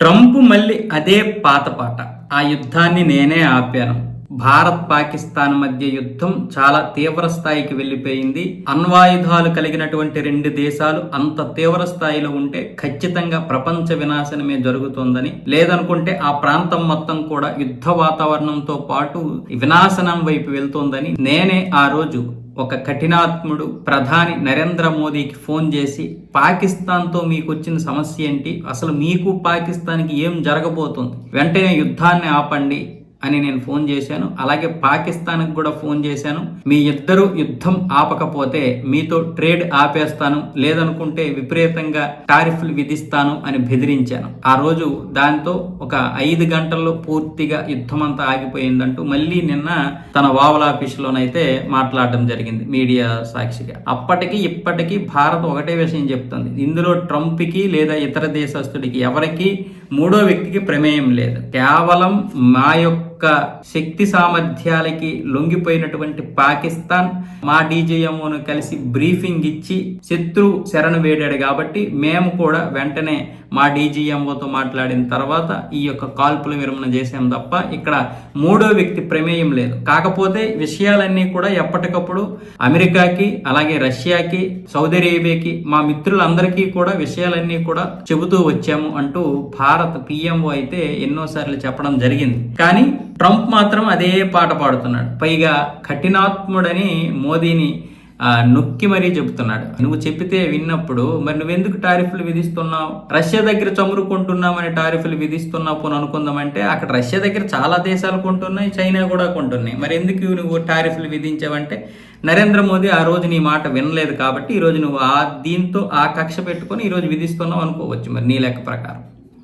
Trump మళ్ళీ అదే పాత పాట. ఆ యుద్ధాన్ని నేనే ఆపాను. భారత్ పాకిస్తాన్ మధ్య యుద్ధం చాలా తీవ్ర స్థాయికి వెళ్ళిపోయింది. అణ్వాయుధాలు కలిగినటువంటి రెండు దేశాలు అంత తీవ్ర స్థాయిలో ఉంటే ఖచ్చితంగా ప్రపంచ వినాశనమే జరుగుతోందని. లేదనుకుంటే ఆ ప్రాంతం మొత్తం కూడా యుద్ధ వాతావరణంతో పాటు వినాశనం వైపు వెళ్తోందని నేనే ఆ రోజు ఒక కఠినాత్ముడు ప్రధాని నరేంద్ర మోదీకి ఫోన్ చేసి పాకిస్తాన్తో మీకు వచ్చిన సమస్య ఏంటి? అసలు మీకు పాకిస్తాన్కి ఏం జరగబోతుంది? వెంటనే యుద్ధాన్ని ఆపండి. అని నేను ఫోన్ చేశాను. అలాగే పాకిస్తాన్కి కూడా ఫోన్ చేశాను. మీ ఇద్దరు యుద్ధం ఆపకపోతే మీతో ట్రేడ్ ఆపేస్తాను. లేదనుకుంటే విపరీతంగా టారిఫ్లు విధిస్తాను అని బెదిరించాను. ఆ రోజు దాంతో ఒక ఐదు గంటల్లో పూర్తిగా యుద్ధం అంతా ఆగిపోయిందంటూ మళ్ళీ నిన్న తన వావల్ ఆఫీసులోనైతే మాట్లాడడం జరిగింది మీడియా సాక్షిగా. అప్పటికి ఇప్పటికీ భారత్ ఒకటే విషయం చెప్తుంది. ఇందులో ట్రంప్కి లేదా ఇతర దేశస్తుడికి ఎవరికి మూడో వ్యక్తికి ప్రమేయం లేదు. కేవలం మా యొక్క శక్తి సామర్థ్యాలకి లొంగిపోయినటువంటి పాకిస్తాన్ మా డీజీఎంఓను కలిసి బ్రీఫింగ్ ఇచ్చి శత్రు శరణు వేడాడు కాబట్టి మేము కూడా వెంటనే మా డీజీఎంఓతో మాట్లాడిన తర్వాత ఈ యొక్క కాల్పుల విరమణ చేసాం తప్ప ఇక్కడ మూడో వ్యక్తి ప్రమేయం లేదు. కాకపోతే విషయాలన్నీ కూడా ఎప్పటికప్పుడు అమెరికాకి అలాగే రష్యాకి సౌదీ అరేబియాకి మా మిత్రులందరికీ కూడా విషయాలన్నీ కూడా చెబుతూ వచ్చాము అంటూ భారత్ పిఎంఓ అయితే ఎన్నోసార్లు చెప్పడం జరిగింది. కానీ ట్రంప్ మాత్రం అదే పాట పాడుతున్నాడు. పైగా కఠినాత్ముడని మోదీని నొక్కి మరీ చెబుతున్నాడు. నువ్వు చెప్పితే విన్నప్పుడు మరి నువ్వెందుకు టారిఫ్లు విధిస్తున్నావు? రష్యా దగ్గర చమురు కొంటున్నామని టారిఫ్లు విధిస్తున్నావు అని అనుకుందామంటే అక్కడ రష్యా దగ్గర చాలా దేశాలు కొంటున్నాయి చైనా కూడా కొంటున్నాయి. మరి ఎందుకు నువ్వు టారిఫ్లు విధించావంటే నరేంద్ర మోదీ ఆ రోజు నీ మాట వినలేదు కాబట్టి ఈరోజు నువ్వు ఆ దీంతో ఆ కక్ష పెట్టుకొని ఈరోజు విధిస్తున్నావు అనుకోవచ్చు. మరి నీ లెక్క ప్రకారం.